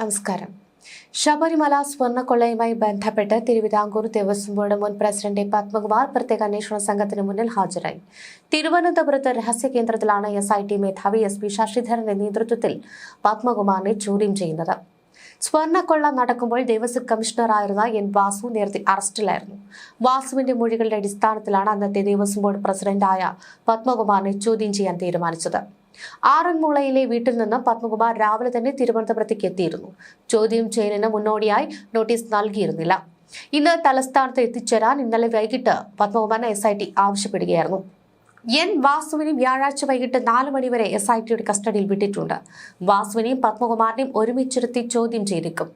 നമസ്കാരം. ശബരിമല സ്വർണക്കൊള്ളയുമായി ബന്ധപ്പെട്ട് തിരുവിതാംകൂർ ദേവസ്വം ബോർഡ് മുൻ പ്രസിഡന്റ് പത്മകുമാർ പ്രത്യേക അന്വേഷണ സംഘത്തിന് മുന്നിൽ ഹാജരായി. തിരുവനന്തപുരത്ത് രഹസ്യ കേന്ദ്രത്തിലാണ് എസ് ഐ ടി മേധാവി എസ് പി ശശിധരന്റെ നേതൃത്വത്തിൽ പത്മകുമാറിനെ ചോദ്യം ചെയ്യുന്നത്. സ്വർണക്കൊള്ള നടക്കുമ്പോൾ ദേവസ്വം കമ്മീഷണറായിരുന്ന എൻ വാസു നേരത്തെ അറസ്റ്റിലായിരുന്നു. വാസുവിന്റെ മൊഴികളുടെ അടിസ്ഥാനത്തിലാണ് അന്നത്തെ ദേവസ്വം ബോർഡ് പ്രസിഡന്റായ പത്മകുമാറിനെ ചോദ്യം ചെയ്യാൻ തീരുമാനിച്ചത്. ആറന്മുളയിലെ വീട്ടിൽ നിന്ന് പത്മകുമാർ രാവിലെ തന്നെ തിരുവനന്തപുരത്തേക്ക് എത്തിയിരുന്നു. ചോദ്യം ചെയ്യലിന് മുന്നോടിയായി നോട്ടീസ് നൽകിയിരുന്നില്ല. ഇന്ന് തലസ്ഥാനത്ത് എത്തിച്ചേരാൻ ഇന്നലെ വൈകിട്ട് പത്മകുമാറിനെ എസ് ഐ ടി ആവശ്യപ്പെടുകയായിരുന്നു. എൻ വാസുവിനെയും വ്യാഴാഴ്ച വൈകിട്ട് നാല് മണിവരെ എസ് ഐ ടിയുടെ കസ്റ്റഡിയിൽ വിട്ടിട്ടുണ്ട്. വാസുവിനെയും പത്മകുമാറിനെയും ഒരുമിച്ചിരുത്തി ചോദ്യം ചെയ്തേക്കും.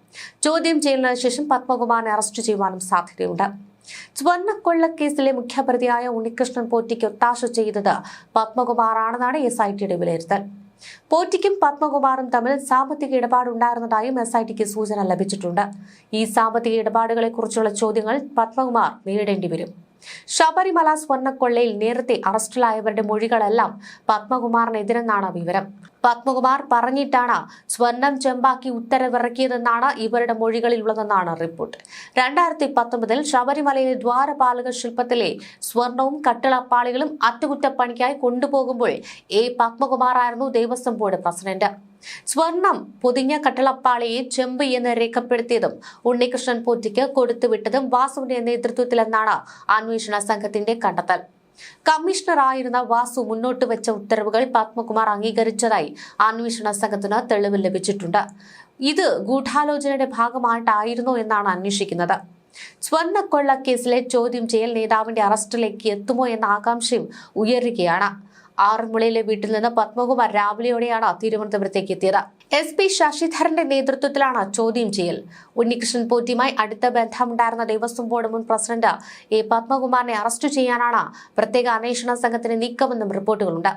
ചോദ്യം ചെയ്യലിന് ശേഷം പത്മകുമാറിനെ അറസ്റ്റ് ചെയ്യുവാനും സാധ്യതയുണ്ട്. സ്വർണക്കൊള്ളക്കേസിലെ മുഖ്യപ്രതിയായ ഉണ്ണികൃഷ്ണൻ പോറ്റിക്ക് ഒത്താശ ചെയ്തത് പത്മകുമാറാണെന്നാണ് എസ് ഐ ടിയുടെ വിലയിരുത്തൽ. പോറ്റിക്കും പത്മകുമാറും തമ്മിൽ സാമ്പത്തിക ഇടപാടുണ്ടായിരുന്നതായും എസ് ഐ ടിക്ക് സൂചന ലഭിച്ചിട്ടുണ്ട്. ഈ സാമ്പത്തിക ഇടപാടുകളെക്കുറിച്ചുള്ള ചോദ്യങ്ങൾ പത്മകുമാർ നേരിടേണ്ടി വരും. ശബരിമല സ്വർണക്കൊള്ളയിൽ നേരത്തെ അറസ്റ്റിലായവരുടെ മൊഴികളെല്ലാം പത്മകുമാറിനെതിരെന്നാണ് വിവരം. പത്മകുമാർ പറഞ്ഞിട്ടാണ് സ്വർണം ചെമ്പാക്കി ഉത്തരവിറക്കിയതെന്നാണ് ഇവരുടെ മൊഴികളിലുള്ളതെന്നാണ് റിപ്പോർട്ട്. രണ്ടായിരത്തി പത്തൊമ്പതിൽ ശബരിമലയിലെ ദ്വാരപാലക ശില്പത്തിലെ സ്വർണവും കട്ടിളപ്പാളികളും അറ്റകുറ്റപ്പണിക്കായി കൊണ്ടുപോകുമ്പോൾ എ പത്മകുമാറായിരുന്നു ദേവസ്വം ബോർഡ് പ്രസിഡന്റ്. സ്വർണം പൊതിഞ്ഞ കട്ടളപ്പാളിയെ ചെമ്പ് എന്ന് രേഖപ്പെടുത്തിയതും ഉണ്ണികൃഷ്ണൻ പോറ്റിക്ക് കൊടുത്തുവിട്ടതും വാസുവിന്റെ നേതൃത്വത്തിലെന്നാണ് അന്വേഷണ സംഘത്തിന്റെ കണ്ടെത്തൽ. കമ്മീഷണറായിരുന്ന വാസു മുന്നോട്ട് വെച്ച ഉത്തരവുകൾ പത്മകുമാർ അംഗീകരിച്ചതായി അന്വേഷണ സംഘത്തിന് തെളിവ് ലഭിച്ചിട്ടുണ്ട്. ഇത് ഗൂഢാലോചനയുടെ ഭാഗമായിട്ടായിരുന്നോ എന്നാണ് അന്വേഷിക്കുന്നത്. സ്വർണക്കൊള്ള കേസിലെ ചോദ്യം ചെയ്യൽ നേതാവിന്റെ അറസ്റ്റിലേക്ക് എത്തുമോ എന്ന ആകാംക്ഷയും ഉയരുകയാണ്. ആറന്മുളയിലെ വീട്ടിൽ നിന്ന് പത്മകുമാർ രാവിലെയോടെയാണ് തിരുവനന്തപുരത്തേക്ക് എത്തിയത്. എസ് പി ശശിധരന്റെ നേതൃത്വത്തിലാണ് ചോദ്യം ചെയ്യൽ. ഉണ്ണികൃഷ്ണൻ പോറ്റിയുമായി അടുത്ത ബന്ധമുണ്ടായിരുന്ന ദേവസ്വം ബോർഡ് മുൻ പ്രസിഡന്റ് എ പത്മകുമാറിനെ അറസ്റ്റ് ചെയ്യാനാണ് പ്രത്യേക അന്വേഷണ സംഘത്തിന് നീക്കമെന്നും റിപ്പോർട്ടുകളുണ്ട്.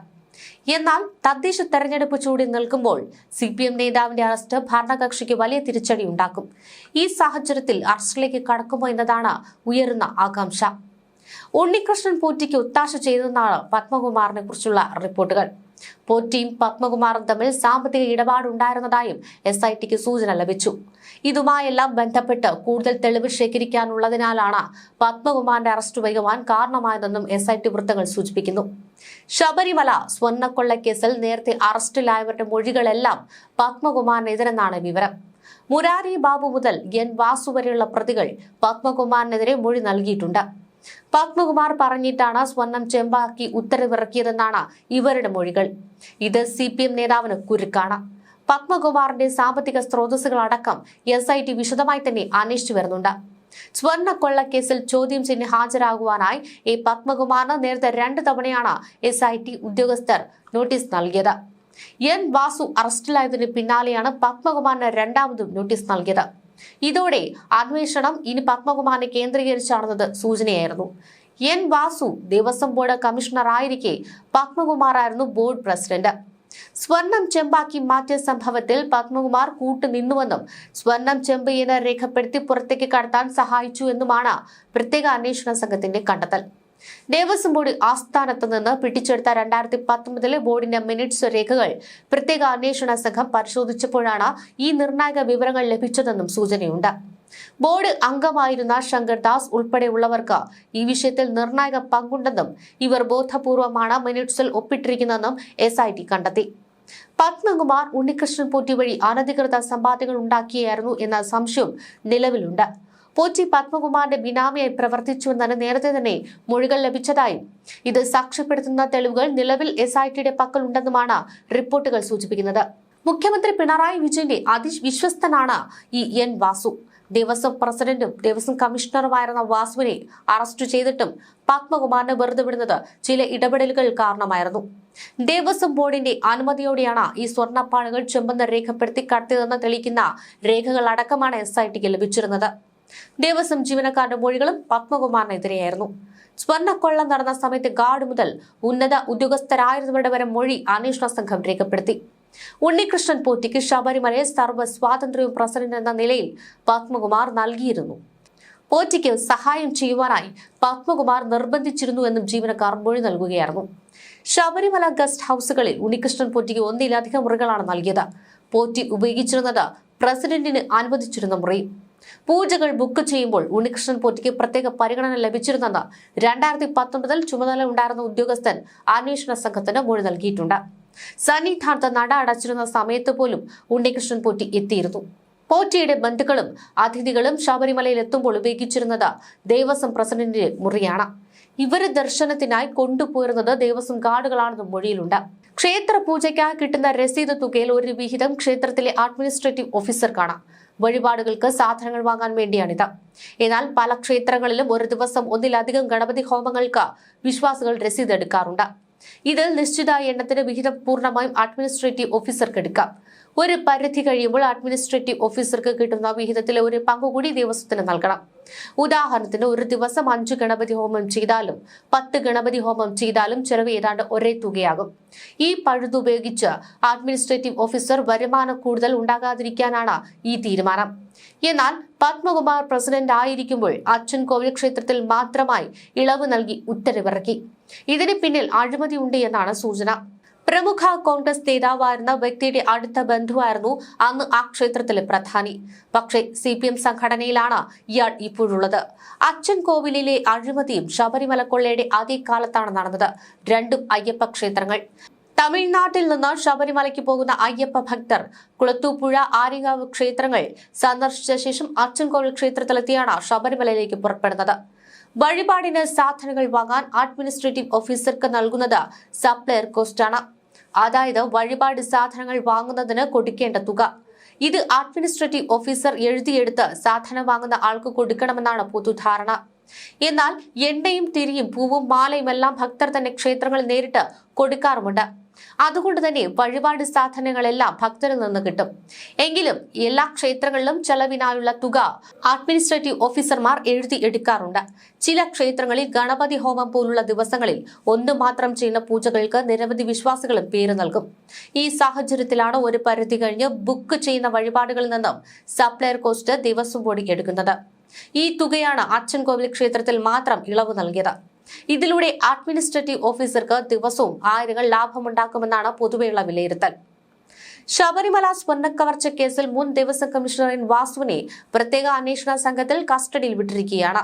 എന്നാൽ തദ്ദേശ തെരഞ്ഞെടുപ്പ് ചൂടി നിൽക്കുമ്പോൾ സി പി എം നേതാവിന്റെ അറസ്റ്റ് ഭരണകക്ഷിക്ക് വലിയ തിരിച്ചടി ഉണ്ടാക്കും ഈ സാഹചര്യത്തിൽ അറസ്റ്റിലേക്ക് കടക്കുമോ എന്നതാണ് ഉയരുന്ന ആകാംക്ഷ. ഉണ്ണികൃഷ്ണൻ പോറ്റിക്ക് ഒത്താശ ചെയ്തെന്നാണ് പത്മകുമാറിനെ കുറിച്ചുള്ള റിപ്പോർട്ടുകൾ. പോറ്റിയും പത്മകുമാറും തമ്മിൽ സാമ്പത്തിക ഇടപാടുണ്ടായിരുന്നതായും എസ് ഐ ടിക്ക് സൂചന ലഭിച്ചു. ഇതുമായെല്ലാം ബന്ധപ്പെട്ട് കൂടുതൽ തെളിവ് ശേഖരിക്കാനുള്ളതിനാലാണ് പത്മകുമാറിന്റെ അറസ്റ്റ് വൈകുവാൻ കാരണമായതെന്നും എസ് ഐ ടി വൃത്തങ്ങൾ സൂചിപ്പിക്കുന്നു. ശബരിമല സ്വർണക്കൊള്ളക്കേസിൽ നേരത്തെ അറസ്റ്റിലായവരുടെ മൊഴികളെല്ലാം പത്മകുമാറിനെതിരെന്നാണ് വിവരം. മുരാരി ബാബു മുതൽ എൻ വാസു വരെയുള്ള പ്രതികൾ പത്മകുമാറിനെതിരെ മൊഴി നൽകിയിട്ടുണ്ട്. പത്മകുമാർ പറഞ്ഞിട്ടാണ് സ്വർണം ചെമ്പാക്കി ഉത്തരവിറക്കിയതെന്നാണ് ഇവരുടെ മൊഴികൾ. ഇത് സി പി എം നേതാവിന് കുരുക്കാണ്. പത്മകുമാറിന്റെ സാമ്പത്തിക സ്രോതസ്സുകളടക്കം എസ് ഐ ടി വിശദമായി തന്നെ അന്വേഷിച്ചു വരുന്നുണ്ട്. സ്വർണക്കൊള്ളക്കേസിൽ ചോദ്യം ചെയ്ത് ഹാജരാകുവാനായി എ പത്മകുമാറിന് നേരത്തെ രണ്ട് തവണയാണ് എസ് ഐ ടി ഉദ്യോഗസ്ഥർ നോട്ടീസ് നൽകിയത്. എൻ വാസു അറസ്റ്റിലായതിന് പിന്നാലെയാണ് പത്മകുമാറിന് രണ്ടാമതും നോട്ടീസ് നൽകിയത്. ഇതോടെ അന്വേഷണം ഇനി പത്മകുമാറിനെ കേന്ദ്രീകരിച്ചാണെന്നത് സൂചനയായിരുന്നു. N Vasu Devaswom board commissioner ആയിരിക്കെ പത്മകുമാറായിരുന്നു ബോർഡ് പ്രസിഡന്റ്. സ്വർണം ചെമ്പാക്കി മാറ്റിയ സംഭവത്തിൽ പത്മകുമാർ കൂട്ടുനിന്നുവെന്നും സ്വർണം ചെമ്പ് എന്ന് രേഖപ്പെടുത്തി പുറത്തേക്ക് കടത്താൻ സഹായിച്ചു എന്നുമാണ് പ്രത്യേക അന്വേഷണ സംഘത്തിന്റെ കണ്ടെത്തൽ. ദേവസ്വം ബോർഡ് ആസ്ഥാനത്ത് നിന്ന് പിടിച്ചെടുത്ത രണ്ടായിരത്തി പത്തൊമ്പതിലെ ബോർഡിന്റെ മിനിറ്റ്സ് രേഖകൾ പ്രത്യേക അന്വേഷണ സംഘം പരിശോധിച്ചപ്പോഴാണ് ഈ നിർണായക വിവരങ്ങൾ ലഭിച്ചതെന്നും സൂചനയുണ്ട്. ബോർഡ് അംഗമായിരുന്ന ശങ്കർദാസ് ഉൾപ്പെടെയുള്ളവർക്ക് ഈ വിഷയത്തിൽ നിർണായക പങ്കുണ്ടെന്നും ഇവർ ബോധപൂർവമാണ് മിനിറ്റ്സിൽ ഒപ്പിട്ടിരിക്കുന്നതെന്നും എസ് ഐ ടി കണ്ടെത്തി. പത്മകുമാർ ഉണ്ണികൃഷ്ണൻ പോറ്റി വഴി അനധികൃത സമ്പാദ്യങ്ങൾ ഉണ്ടാക്കിയായിരുന്നു എന്ന സംശയം നിലവിലുണ്ട്. പോറ്റി പത്മകുമാറിന്റെ ബിനാമിയായി പ്രവർത്തിച്ചുവെന്നാണ് നേരത്തെ തന്നെ മൊഴികൾ ലഭിച്ചതായും. ഇത് സാക്ഷ്യപ്പെടുത്തുന്ന തെളിവുകൾ നിലവിൽ എസ് ഐ ടിയുടെ പക്കലുണ്ടെന്നുമാണ് റിപ്പോർട്ടുകൾ സൂചിപ്പിക്കുന്നത്. മുഖ്യമന്ത്രി പിണറായി വിജയന്റെ അതിവിശ്വസ്തനാണ് ഈ എൻ വാസു. ദേവസ്വം പ്രസിഡന്റും ദേവസ്വം കമ്മീഷണറുമായിരുന്ന വാസുവിനെ അറസ്റ്റ് ചെയ്തിട്ടും പത്മകുമാറിനെ വെറുതെ വിടുന്നത് ചില ഇടപെടലുകൾ കാരണമായിരുന്നു. ദേവസ്വം ബോർഡിന്റെ അനുമതിയോടെയാണ് ഈ സ്വർണപ്പാണുകൾ ചെമ്പെന്ന് രേഖപ്പെടുത്തി കടത്തിയതെന്ന് തെളിയിക്കുന്ന രേഖകൾ അടക്കമാണ് എസ് ഐ ടിക്ക് ലഭിച്ചിരുന്നത്. ദേവസ്വം ജീവനക്കാരുടെ മൊഴികളും പത്മകുമാറിനെതിരെയായിരുന്നു. സ്വർണക്കൊള്ള നടന്ന സമയത്ത് ഗാർഡ് മുതൽ ഉന്നത ഉദ്യോഗസ്ഥരായിരുന്നവരുടെ വരെ മൊഴി അന്വേഷണ സംഘം രേഖപ്പെടുത്തി. ഉണ്ണികൃഷ്ണൻ പോറ്റിക്ക് ശബരിമലയെ സർവ സ്വാതന്ത്ര്യവും പ്രസിഡന്റ് എന്ന നിലയിൽ പത്മകുമാർ നൽകിയിരുന്നു. പോറ്റിക്ക് സഹായം ചെയ്യുവാനായി പത്മകുമാർ നിർബന്ധിച്ചിരുന്നു എന്നും ജീവനക്കാർ മൊഴി നൽകുകയായിരുന്നു. ശബരിമല ഗസ്റ്റ് ഹൌസുകളിൽ ഉണ്ണികൃഷ്ണൻ പോറ്റിക്ക് ഒന്നിലധികം മുറികളാണ് നൽകിയത്. പോറ്റി ഉപയോഗിച്ചിരുന്നത് പ്രസിഡന്റിന് അനുവദിച്ചിരുന്ന മുറി. പൂജകൾ ബുക്ക് ചെയ്യുമ്പോൾ ഉണ്ണികൃഷ്ണൻ പോറ്റിക്ക് പ്രത്യേക പരിഗണന ലഭിച്ചിരുന്നെന്ന് രണ്ടായിരത്തി പത്തൊമ്പതിൽ ചുമതല ഉണ്ടായിരുന്ന ഉദ്യോഗസ്ഥൻ അന്വേഷണ സംഘത്തിന് മൊഴി നൽകിയിട്ടുണ്ട്. സന്നിധാനത്ത് നട അടച്ചിരുന്ന സമയത്ത് പോലും ഉണ്ണികൃഷ്ണൻ പോറ്റി എത്തിയിരുന്നു. പോറ്റിയുടെ ബന്ധുക്കളും അതിഥികളും ശബരിമലയിൽ എത്തുമ്പോൾ ഉപയോഗിച്ചിരുന്നത് ദേവസ്വം പ്രസിഡന്റിന്റെ മുറിയാണ്. ഇവരെ ദർശനത്തിനായി കൊണ്ടുപോയിരുന്നത് ദേവസ്വം ഗാർഡുകളാണെന്നും മൊഴിയിലുണ്ട്. ക്ഷേത്ര പൂജയ്ക്കായി കിട്ടുന്ന രസീത് തുകയിൽ ഒരു വിഹിതം ക്ഷേത്രത്തിലെ അഡ്മിനിസ്ട്രേറ്റീവ് ഓഫീസർക്കാണ് വഴിപാടുകൾക്ക് സാധനങ്ങൾ വാങ്ങാൻ വേണ്ടിയാണിത്. എന്നാൽ പല ക്ഷേത്രങ്ങളിലും ഒരു ദിവസം ഒന്നിലധികം ഗണപതി ഹോമങ്ങൾക്ക് വിശ്വാസികൾ രസീത് എടുക്കാറുണ്ട്. ഇതിൽ നിശ്ചിത എണ്ണത്തിന് വിഹിതം പൂർണമായും അഡ്മിനിസ്ട്രേറ്റീവ് ഓഫീസർക്ക് എടുക്കാം. ഒരു പരിധി കഴിയുമ്പോൾ അഡ്മിനിസ്ട്രേറ്റീവ് ഓഫീസർക്ക് കിട്ടുന്ന വിഹിതത്തിലെ ഒരു പങ്കുകൂടി ദേവസ്വത്തിന് നൽകണം. ഉദാഹരണത്തിന് ഒരു ദിവസം അഞ്ച് ഗണപതി ഹോമം ചെയ്താലും പത്ത് ഗണപതി ഹോമം ചെയ്താലും ചെലവ് ഏതാണ്ട് ഒരേ തുകയാകും. ഈ പഴുതുപയോഗിച്ച് അഡ്മിനിസ്ട്രേറ്റീവ് ഓഫീസർ വരുമാനം കൂടുതൽ ഉണ്ടാകാതിരിക്കാനാണ് ഈ തീരുമാനം. എന്നാൽ പത്മകുമാർ പ്രസിഡന്റ് ആയിരിക്കുമ്പോൾ അച്ഛൻ കോവിൽ ക്ഷേത്രത്തിൽ മാത്രമായി ഇളവ് നൽകി ഉത്തരവിറക്കി. ഇതിന് പിന്നിൽ അഴിമതി ഉണ്ട് എന്നാണ് സൂചന. പ്രമുഖ കോൺഗ്രസ് നേതാവായിരുന്ന വ്യക്തിയുടെ അടുത്ത ബന്ധുവായിരുന്നു അന്ന് ആ ക്ഷേത്രത്തിലെ പ്രധാനി. പക്ഷേ സി പി എം സംഘടനയിലാണ് ഇയാൾ ഇപ്പോഴുള്ളത്. അച്ഛൻ കോവിലിലെ അഴിമതിയും ശബരിമല കൊള്ളയുടെ അതേ കാലത്താണ് നടന്നത്. രണ്ടും അയ്യപ്പ ക്ഷേത്രങ്ങൾ. തമിഴ്നാട്ടിൽ നിന്ന് ശബരിമലയ്ക്ക് പോകുന്ന അയ്യപ്പ ഭക്തർ കുളത്തൂപ്പുഴ ആര്യങ്കാവ് ക്ഷേത്രങ്ങൾ സന്ദർശിച്ച ശേഷം അച്ചൻകോവിൽ ക്ഷേത്രത്തിലെത്തിയാണ് ശബരിമലയിലേക്ക് പുറപ്പെടുന്നത്. വഴിപാടിന് സാധനങ്ങൾ വാങ്ങാൻ അഡ്മിനിസ്ട്രേറ്റീവ് ഓഫീസർക്ക് നൽകുന്നത് സപ്ലയർ കോസ്റ്റാണ്. അതായത് വഴിപാട് സാധനങ്ങൾ വാങ്ങുന്നതിന് കൊടുക്കേണ്ട തുക. ഇത് അഡ്മിനിസ്ട്രേറ്റീവ് ഓഫീസർ എഴുതിയെടുത്ത് സാധനം വാങ്ങുന്ന ആൾക്ക് കൊടുക്കണമെന്നാണ് പൊതുധാരണ. എന്നാൽ എണ്ണയും തിരിയും പൂവും മാലയും എല്ലാം ഭക്തർ തന്നെ ക്ഷേത്രങ്ങളിൽ നേരിട്ട് കൊടുക്കാറുമുണ്ട്. അതുകൊണ്ട് തന്നെ വഴിപാട് സാധനങ്ങളെല്ലാം ഭക്തരിൽ നിന്ന് കിട്ടും. എങ്കിലും എല്ലാ ക്ഷേത്രങ്ങളിലും ചെലവിനായുള്ള തുക അഡ്മിനിസ്ട്രേറ്റീവ് ഓഫീസർമാർ എഴുതി എടുക്കാറുണ്ട്. ചില ക്ഷേത്രങ്ങളിൽ ഗണപതി ഹോമം പോലുള്ള ദിവസങ്ങളിൽ ഒന്ന് മാത്രം ചെയ്യുന്ന പൂജകൾക്ക് നിരവധി വിശ്വാസികളും പേര് നൽകും. ഈ സാഹചര്യത്തിലാണ് ഒരു പരിധി കഴിഞ്ഞ് ബുക്ക് ചെയ്യുന്ന വഴിപാടുകളിൽ നിന്നും സപ്ലയർ കോസ്റ്റ് ദേവസ്വം ബോർഡ് എടുക്കുന്നത്. ഈ തുകയാണ് അച്ഛൻകോവിൽ ക്ഷേത്രത്തിൽ മാത്രം ഇളവ് നൽകിയത്. ഇതിലൂടെ അഡ്മിനിസ്ട്രേറ്റീവ് ഓഫീസർക്ക് ദിവസവും ആയിരങ്ങൾ ലാഭമുണ്ടാക്കുമെന്നാണ് പൊതുവെയുള്ള വിലയിരുത്തൽ. ശബരിമല സ്വർണക്കവർച്ച കേസിൽ മുൻ ദേവസ്വം കമ്മീഷണർ എൻ വാസുവിനെ പ്രത്യേക അന്വേഷണ സംഘത്തിൽ കസ്റ്റഡിയിൽ വിട്ടിരിക്കുകയാണ്.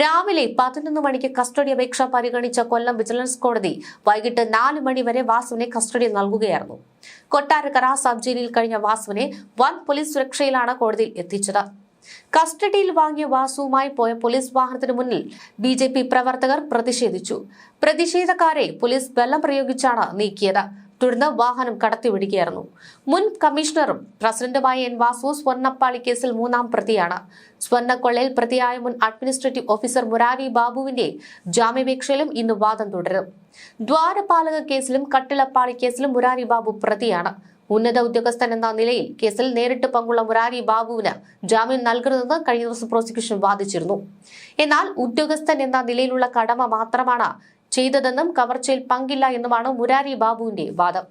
രാവിലെ പതിനൊന്ന് മണിക്ക് കസ്റ്റഡി അപേക്ഷ പരിഗണിച്ച കൊല്ലം വിജിലൻസ് കോടതി വൈകിട്ട് നാല് മണി വരെ വാസുവിനെ കസ്റ്റഡിയിൽ നൽകുകയായിരുന്നു. കൊട്ടാരക്കര സബ് ജയിലിൽ കഴിഞ്ഞ വാസുവിനെ വൻ പോലീസ് സുരക്ഷയിലാണ് കോടതിയിൽ എത്തിച്ചത്. കസ്റ്റഡിയിൽ വാങ്ങിയ വാസുവുമായി പോയ പോലീസ് വാഹനത്തിനു മുന്നിൽ ബി ജെ പി പ്രവർത്തകർ പ്രതിഷേധിച്ചു. പ്രതിഷേധക്കാരെ പോലീസ് ബലം പ്രയോഗിച്ചാണ് നീക്കിയത്. തുടർന്ന് വാഹനം കടത്തിവിടുകയായിരുന്നു. മുൻ കമ്മീഷണറും പ്രസിഡന്റുമായ എൻ വാസു സ്വർണപ്പാളി കേസിൽ മൂന്നാം പ്രതിയാണ്. സ്വർണക്കൊള്ളയിൽ പ്രതിയായ മുൻ അഡ്മിനിസ്ട്രേറ്റീവ് ഓഫീസർ മുരാരി ബാബുവിന്റെ ജാമ്യാപേക്ഷയിലും ഇന്ന് വാദം തുടരും. ദ്വാരപാലക കേസിലും കട്ടിളപ്പാളി കേസിലും മുരാരി ബാബു പ്രതിയാണ്. ഉന്നത ഉദ്യോഗസ്ഥൻ എന്ന നിലയിൽ കേസിൽ നേരിട്ട് പങ്കുള്ള മുരാരി ബാബുവിന് ജാമ്യം നൽകരുതെന്ന് കഴിഞ്ഞ ദിവസം പ്രോസിക്യൂഷൻ വാദിച്ചിരുന്നു. എന്നാൽ ഉദ്യോഗസ്ഥൻ എന്ന നിലയിലുള്ള കടമ മാത്രമാണ് ചെയ്തതെന്നും കവർച്ചയിൽ പങ്കില്ല എന്നുമാണ് മുരാരി ബാബുവിന്റെ വാദം.